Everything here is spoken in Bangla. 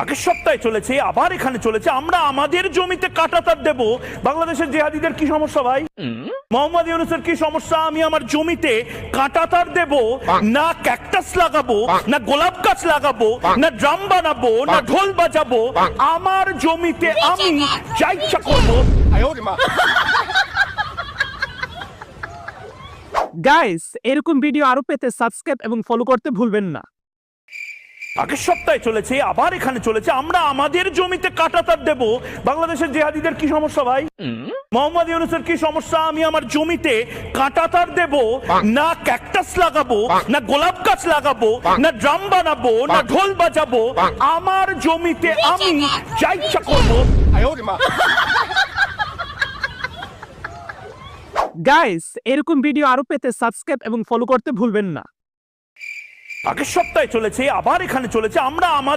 আগের সপ্তাহে চলেছে আবার এখানে চলেছে। আমরা আমাদের জমিতে কাটাতার দেব। বাংলাদেশের জেহাদিদের কি সমস্যা ভাই? মোহাম্মদ ইউনুসের কি সমস্যা? আমি আমার জমিতে কাটাতার দেব না ক্যাকটাস লাগাবো না গোলাপ গাছ লাগাবো না ড্রাম বানাবো না ঢোল বাজাবো। আমার জমিতে আমি যা ইচ্ছা করব। গাইস এরকম ভিডিও আরও পেতে সাবস্ক্রাইব এবং ফলো করতে ভুলবেন না। আগের সপ্তাহে চলেছে আবার এখানে চলেছে। আমরা আমাদের জমিতে কাটাতার দেব। বাংলাদেশের জেহাদিদের কি সমস্যা ভাই? মোহাম্মদ ইউনুসের কি সমস্যা? আমি আমার জমিতে কাটাতার দেব। না ক্যাকটাস লাগাবো না গোলাপ গাছ লাগাবো না ড্রাম বানাবো না ঢোল বাজাবো। আমার জমিতে আমি যা ইচ্ছা করব। গাইস এরকম ভিডিও আরও পেতে সাবস্ক্রাইব এবং ফলো করতে ভুলবেন না। আগের সপ্তাহে চলেছে আবার এখানে চলেছে আমরা আমাদের